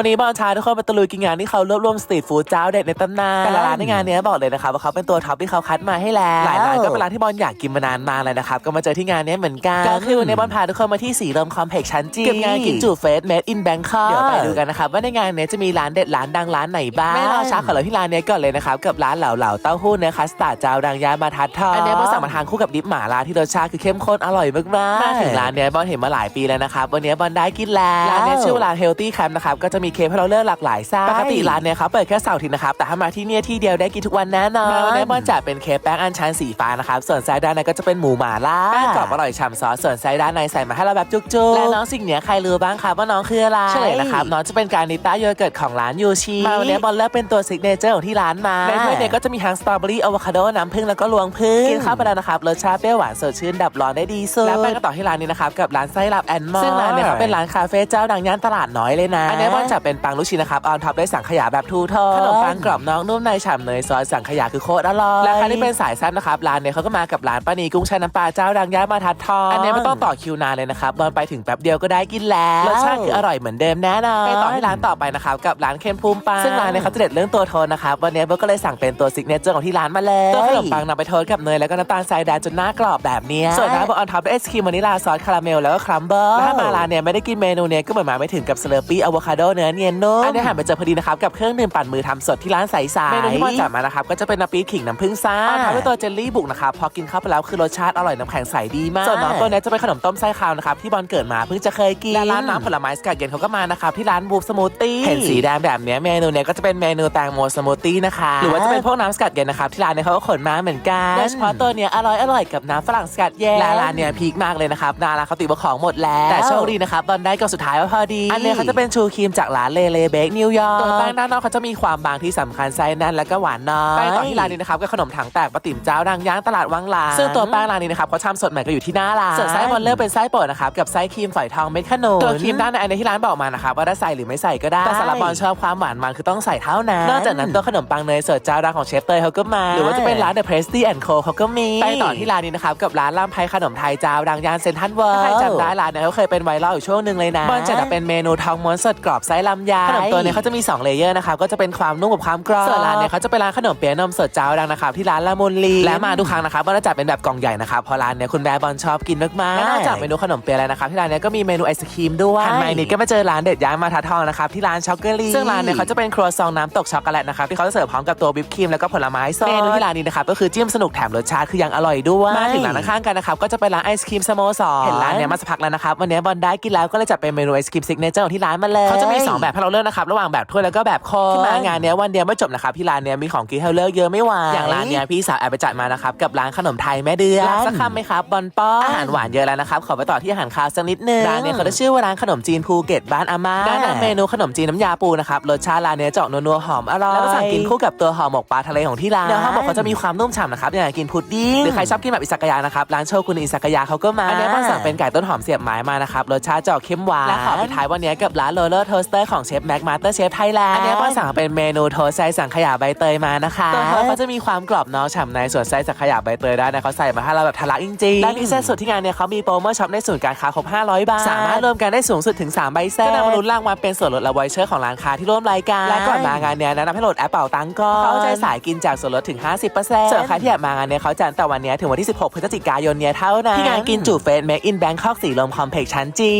วันนี้บอลชายทุกคนมาตะลุยกินงานที่เขารวบรวมสตรีทฟู้ดเจ้าเด็ดในตำนานแต่ละร้านในงานเนี้ยบอกเลยนะครับว่าเขาเป็นตัวท็อปที่เขาคัดมาให้แล้วหลายร้านก็เป็นร้านที่บอลอยากกินมานานมากเลยนะครับก็มาเจอที่งานเนี้ยเหมือนกันก็คือวันนี้บอลพาทุกคนมาที่สีลมคอมเพล็กซ์ชั้นจีกับงานกินจูเฟสเมดอินแบงคอกเดี๋ยวไปดูกันนะครับว่าในงานเนี้ยจะมีร้านเด็ดร้านดังร้านไหนบ้างไม่รอช้าขอเราที่ร้านเนี้ยก่อนเลยนะครับกับร้านเหล่าเหล่าเต้าหู้เนื้อคัสตาร์ดเจ้าดังย่านมาทัดทองอันเนี้ยบอลสั่งมาทานคู่กับดิปหม่าล่าที่รสชาติคือเข้มข้นอร่อยมากๆมาถึงร้านเนี้ยบอลเห็นมาหลายปีแล้วนะครับวันนี้บอลได้กินแล้วร้านเนี้ยชื่อว่าร้าน Healthy Camp นะครับก็จะมีเคฟให้เราเลือกหลากหลายไส้ปกติร้านเนี้ยเขาเปิดแค่เสาร์อาทิตย์นะครับแต่ถ้ามาที่เนี่ยที่เดียวได้กินทุกวันแน่นอนมาวันนี้บอลจัดเป็นเคฟแป้งอันชันสีฟ้านะครับส่วนไส้ด้านในก็จะเป็นหมูหม่าล่าแป้งกรอบอร่อยฉ่ำซอสส่วนไส้ด้านในใส่มาให้เราแบบจุกๆและน้องสิ่งเนี้ยใครรู้บ้างครับว่าน้องคืออะไรเฉลยนะครับน้องจะเป็นการนิต้าโยเกิร์ตของร้านยูชิมาวันนี้บอลเลือกเป็นตัวซิกเนเจอร์ของที่ร้านมาในถ้วยเนี่ยก็จะมีทั้งสตรอเบอรี่อะโวคาโดน้ำผึ้งแล้วก็ลวงผึ้งกินข้าวไปแล้วนะครับรสชาติเปรี้ยวหวานสดชื่นดับร้อนได้ดีสุดแล้วไปกันต่อที่ร้านนี้นะครับกับร้านไส้ลับแอนมอซึ่งร้านเนี่ยเขาเป็นร้านคาเฟ่เจ้าดังย่านตลาดน้อยเลยนะอันนี้บอลจัดเป็นปังลูกชิ้นนะครับออนท็อปด้วยสังขยาแบบทูโทนขนมปังกรอบนอกนุ่มในฉ่ำเนยซอสสังขยาคือโคตรอร่อยและใครที่เป็นสายแซ่บนะครับร้านเนี่ยเขาก็มากับร้านป้านีกุ้งแช่น้ำปลาเจ้าดังย่านมาทัดทองอันนี้ไม่ต้องต่อคิวนานเลยนะครับบอลไปถึงแป๊บเดียวก็ได้กินแล้วรสชาติคืออร่อยเหมือนเดิมแน่นอนไปต่อที่ร้านต่อไปนะครับกับร้านเค็มภูมิปังซึ่งร้านเนี่ยเขาจะเด็ดเรื่องตัวโทนนะครับวันนี้เบิร์ก็เลยสั่งเป็นตัวซิกเนเจอร์ของที่ร้านมาเลยตัวขนมปังนำไปโทนกับเนยแล้วก็น้ำตาลทรายแดงจนหน้ากรอบแบบเนี้ยส่วนน้ำบนออนท็อปด้วยไอศครีมวานิลลาซอสคาราเมลแล้วก็ครัมเบิลถ้ามาร้านเนี่ยไม่ได้กินเมนูเนี้ยก็เหมือนมาไม่ถึงกับสเลอร์ปี้อะโวคาโดเนื้อเนียนนุ่มอันนี้หันไปเจอพอดีนะครับกับเครื่องดื่มปั่นมือทำสดที่ร้านใสๆเมนูที่พ่อจัดมานะครับก็จะเป็นน้ำปี๊ดขิงน้ำผึ้งซ่าทำด้วยตัวเจลลี่บุกนะครับพอกินเข้าไปแล้วคือรสชาติอร่อยน้ำแข็งใสดีมากส่วนน้องตัวเนี้ยจะเป็นขนมต้มไส้คาวนะครับที่บอลเกิดมาเพิ่งจะเคยกินและร้านน้ำผลไม้สกัดเย็นเขาก็มานะครับที่ร้านบูฟสมูทตี้เห็นสีแดงแบบเนี้ยเมนูเนี้ยก็จะเป็นเมนูแตงโมสมูทตี้นะคะหรือว่าจะเป็นพวกน้ำสกัดเย็นนะครับที่ร้านเนี่ยเขาก็ขนมาเหมือนกันโดยเฉพาะตัวเนี้ยอร่อยอร่อยกับน้ำฝรั่งสกัดเย็นและร้านเนี่ยพีคมากเลยนะครับดาราเขาติดว่าของหมดแล้วแต่โชคดีนะครับบอลได้ก็สุดท้ายว่าพอดี อันเนี้ยเขาจะเป็นชูครีมจากร้านเลเลเบกนิวยอร์กตัวแป้งด้านนอกเขาจะมีความบางที่สำคัญไส้แน่นแล้วก็หวานน้อยไปต่อที่ร้านนี้นะครับก็ขนมถังแตกปะติ๋มเจ้าดังย่างตลาดวังลานซึ่งตัวแป้งร้านนี้นะครับเขาทำสดใหม่ก็อยู่ที่หน้าร้านส่วนไส้บอลเลือกเป็นไส้โปรดนะครับกับไส้ครีมฝอยทองเม็ดขนุนตัวครีมด้านในอันนี้ที่ร้านบอกมานะครับว่าถ้าใส่หรือไม่ใส่ก็ได้แต่สำหรับบอลชอบความหวานมันคือต้องใส่เท่านั้นนอกจากนั้นตัวขนมปังเนยสดเจ้าดังของเชฟเตยเขาก็มาหรือว่าจะเป็นร้าน The Presty and Co เขาก็มีไปต่อที่ร้านนี้นะครับกับร้านลำไพขนมไทยเจ้าดังย่านเซ็นทรัลเวิลด์ใครจำได้ร้านเนี่ยเขาเคยเป็นไวรัลอยู่ช่วงหนึ่งเลยนะบอลจะเป็นเมนูทองม้วนสดกรอบไส้ลำไยขนมตัวเนี้เขาจะมี 2 เลเยอร์นะครับก็จะเป็นความนุ่มกับความกรอบส่วนร้านเนี่ยเขาจะเป็นร้านขนมเปี๊ยะนมสดเจ้าดังนะครับที่ร้านละมุนลีและมาทุกครั้งนะครับบอลจะจัดเป็นแบบกล่องใหญ่นะครับเพราะร้านเนี่ยคุณแม่บอลชอบกินมากๆและนอกจากเมนูขนมเปี๊ยะแล้วนะครับที่ร้านเนี่ยก็มีเมนูไอศครีมด้วยหันมาอีกนิดก็มาเจอร้านเด็ดย่านมาทัดทองนะครับที่ร้านช็อกโกแลตซึ่งร้านเนี่ยเขาจะเป็นครัวซองน้ำตกช็อกโกแลตนะครับที่เขาจะเสิร์ฟพร้อมกับตัววิปครีมแล้วก็ผลไม้สดเมนูที่ร้านนี้นะครับก็คือจิ้มสนุกแถมรสชาติคือยังอร่อยด้วยมาถึงร้านข้างๆกันนะครับก็จะเป็นร้านไอศครีมสโมสรเห็นร้านเนี่ยมาสักพักแล้วนะครับวันนี้บอลได้กินแล้วก็เลยจัดเป็นเมนูไอศครีมซิกเนเจอร์ของที่ร้านมาเลยเขาจะมีสองแบบให้เราเลือกนะครับระหว่างแบบถ้วยแล้วก็แบบโค้กที่มางานเนี้ยวันเดียวไม่จบนะครับที่ร้านเนี้ยมีของกินให้เราเลือกเยอะไม่ไหวอย่างร้านเนี้ยพี่สาวแอบไปจัดมานะครับกับร้านขนมไทยแม่เดือนรับสักคำไหมครับบอลป้อนอาหารหวานเยอะแล้วนะครับขอไปต่อที่อาหารคาวสักนิดนึงร้านเนี้ยเขาจะชื่อว่าร้านขนมจีนภูเก็ตบ้านอาม่าได้นำเมนูขนมจีนน้ำยาปูนะครับรสชาติร้านเนี้ยเจาะนัวๆหอมอร่อยแล้วก็สั่งกินคู่กับตัวห่อหมกปลาทะเลของที่ร้านเนื้อห่อหมกเขาจะมีความนุ่มฉ่ำนะครับอย่างกินพุดดิ้งหรือใครชอบกินแบบอิซากายะนะครับร้านโชกุนอิซากายะเขาก็มาอันเนี้ยบอลสั่งเป็นไก่ต้นหอมเสียบไม้มานะครับรสชาติเจาะเข้มหวานและขอปิดท้ายวันเนี้ยกับร้านโรลเลอร์โทสเตอร์ของเชฟแม็กมาสเตอร์เชฟไทยแลนด์อันเนี้ยบอลสั่งเป็นเมนูโทสต์ไส้สังขยาใบเตยมานะคะตัวเขาจะมีความกรอบนอกฉ่ำในส่วนไส้สังขยาใบเตยได้นะเขาใส่มาให้เราแบบทะลักจริงๆและพิเศษสุดที่งานเนี่ยเขามีโปรโมชั่นช็อปในศูนย์การค้าครบ500 บาท สามารถรวมกันได้สูงสุดถึง3ใบแซ่ก็นำมาลุ้นรางวัลเป็นส่วนลดและไวเชอร์ของร้านค้าที่ร่วมรายการและก่อนมางานเนี้ยแนะนำให้โหลดแอปเป่าตังก็เขาใจสายกินจากส่วนลดถึง 50%ส่วนใครที่อยากมางานเนี้ยเขาจัดแต่วันเนี้ยถึงวันที่ 16 พฤศจิกายนเนี้ยเท่านั้นที่งานกินจูเฟสเมคอินแบงคอกสีลมคอมเพล็กซ์ชั้นจี